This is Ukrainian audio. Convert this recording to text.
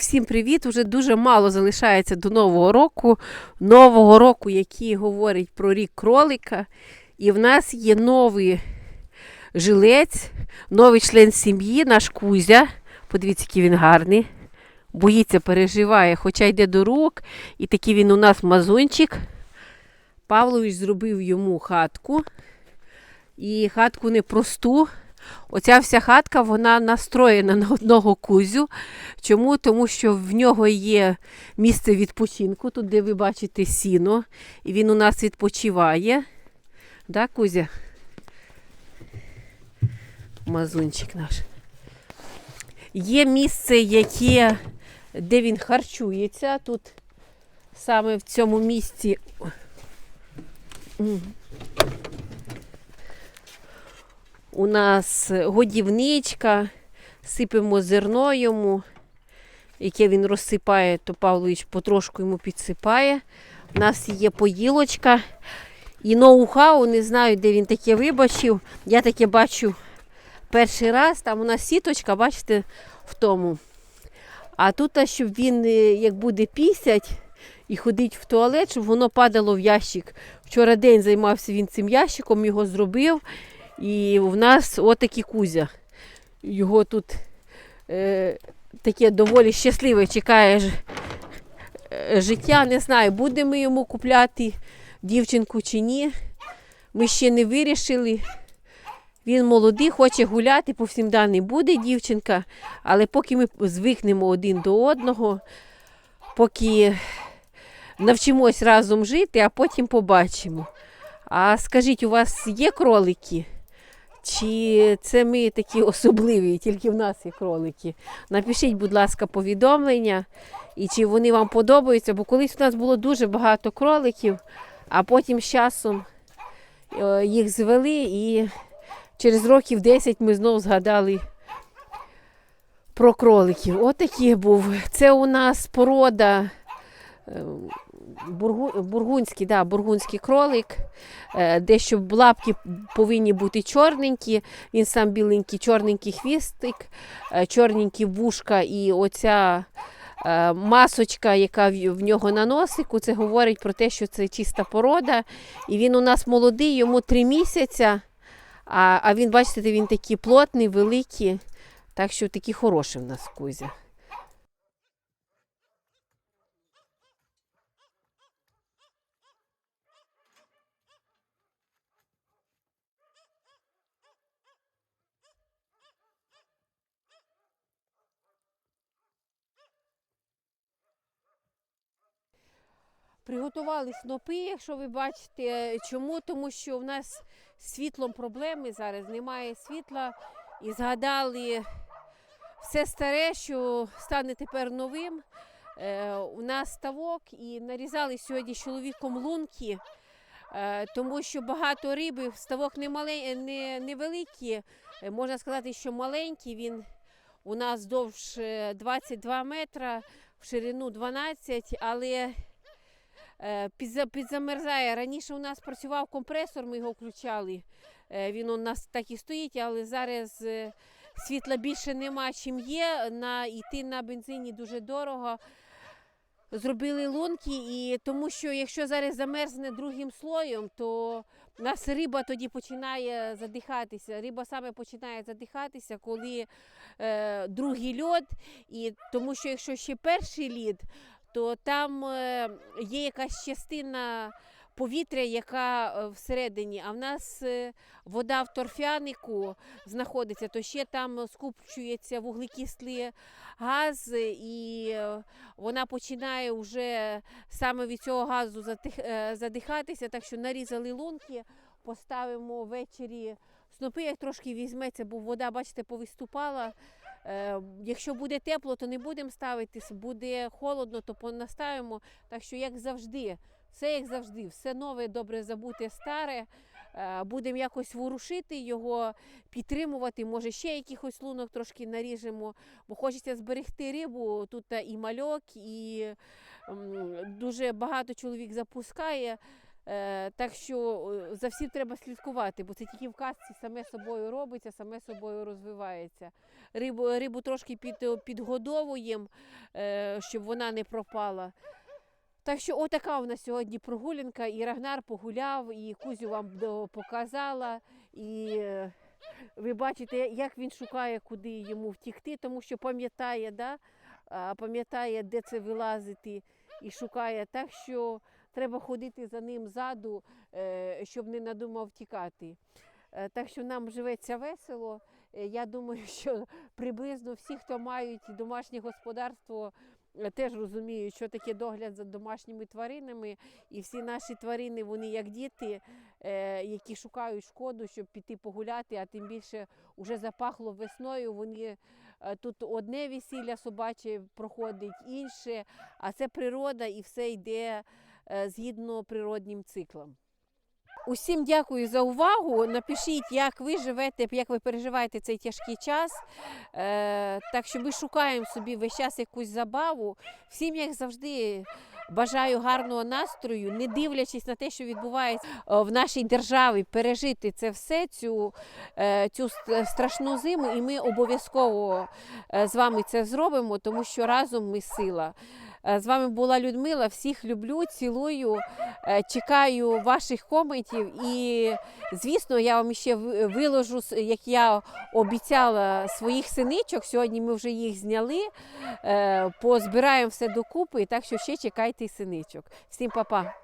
Всім привіт! Уже дуже мало залишається до Нового року. Нового року, який говорить про рік кролика. І в нас є новий жилець, новий член сім'ї, наш Кузя. Подивіться, який він гарний. Боїться, переживає, хоча йде до рук. І такий він у нас мазунчик. Павлович зробив йому хатку. І хатку непросту. Оця вся хатка вона настроєна на одного кузю. Чому? Тому що в нього є місце відпочинку, тут, де ви бачите сіно, і він у нас відпочиває. Да, Кузя? Мазунчик наш. Є місце, яке, де він харчується. Тут саме в цьому місці. У нас годівничка, сипемо зерно йому, яке він розсипає, то Павлович потрошку йому підсипає. У нас є поїлочка. І ноу-хау, не знаю, де він таке вибачив. Я таке бачу перший раз. Там у нас сіточка, бачите, в тому. А тут, щоб він, е, як буде пісять і ходить в туалет, щоб воно падало в ящик. Вчора день займався він цим ящиком, його зробив. І в нас отакий кузя. Його тут е, таке доволі щасливе чекає е, життя. Не знаю, будемо йому купляти дівчинку чи ні. Ми ще не вирішили. Він молодий, хоче гуляти, по всім не буде дівчинка, але поки ми звикнемо один до одного, поки навчимось разом жити, а потім побачимо. А скажіть, у вас є кролики? Чи це ми такі особливі, тільки в нас є кролики? Напишіть, будь ласка, повідомлення, і чи вони вам подобаються, бо колись у нас було дуже багато кроликів, а потім з часом е, їх звели і через років 10 ми знову згадали про кроликів. Отакий був. Це у нас порода. Бургу, бургунський, да, бургунський кролик, е, де щоб лапки повинні бути чорненькі, він сам біленький, чорненький хвістик, е, чорненькі вушка і оця е, масочка, яка в, нього на носику, це говорить про те, що це чиста порода. І він у нас молодий, йому три місяці, а, а він, бачите, він такий плотний, великий, так що такий хороший в нас Кузя. Приготували снопи, якщо ви бачите. Чому? Тому що в нас з світлом проблеми зараз, немає світла і згадали все старе, що стане тепер новим. Е, у нас ставок і нарізали сьогодні з чоловіком лунки, е, тому що багато риби, ставок не, мале, не, невеликий, е, можна сказати, що маленький. Він у нас довж е, 22 метра, в ширину 12, але підзамерзає. Раніше у нас працював компресор, ми його включали. Е, Він у нас так і стоїть, але зараз е, світла більше нема, чим є. На, йти на бензині дуже дорого. Зробили лунки, і тому що якщо зараз замерзне другим слоєм, то у нас риба тоді починає задихатися. Риба саме починає задихатися, коли е, другий льод. І тому що якщо ще перший лід, то там е, є якась частина повітря, яка е, всередині. А в нас е, вода в торфянику знаходиться, то ще там скупчується вуглекислий газ, і вона починає вже саме від цього газу задихатися. Так що нарізали лунки, поставимо ввечері. Снопи як трошки візьметься, бо вода, бачите, повиступала. Е, якщо буде тепло, то не будемо ставити. Буде холодно, то понаставимо. Так що, як завжди, все як завжди, все нове, добре забуте старе. Е, Будемо якось ворушити його, підтримувати. Може, ще якихось лунок трошки наріжемо, бо хочеться зберегти рибу. Тут і мальок, і дуже багато чоловік запускає. Е, так що е, за всім треба слідкувати, бо це тільки в казці саме собою робиться, саме собою розвивається. Рибу, рибу трошки під, підгодовуємо, е, щоб вона не пропала. Так що отака у нас сьогодні прогулянка, і Рагнар погуляв, і Кузю вам показала. І ви бачите, як він шукає, куди йому втікти, тому що пам'ятає, да? пам'ятає, де це вилазити, і шукає. Так що треба ходити за ним ззаду, е, щоб не надумав втікати. Е, Так що нам живеться весело. Е, Я думаю, що приблизно всі, хто мають домашнє господарство, теж розуміють, що таке догляд за домашніми тваринами. І всі наші тварини, вони як діти, які шукають шкоду, щоб піти погуляти, а тим більше вже запахло весною. Вони тут одне весілля собаче проходить, інше, а це природа і все йде згідно природнім циклам. Усім дякую за увагу. Напишіть, як ви живете, як ви переживаєте цей тяжкий час. Е, так що ми шукаємо собі весь час якусь забаву. Всім, як завжди, бажаю гарного настрою, не дивлячись на те, що відбувається е, в нашій державі, пережити це все, цю, е, цю страшну зиму, і ми обов'язково е, з вами це зробимо, тому що разом ми сила. Е, З вами була Людмила. Всіх люблю, цілую. Е, Чекаю ваших коментів. І, звісно, я вам ще виложу, як я обіцяла, своїх синичок. Сьогодні ми вже їх зняли. Е, Позбираємо все докупи, так що ще чекайте синичок. Всім па-па.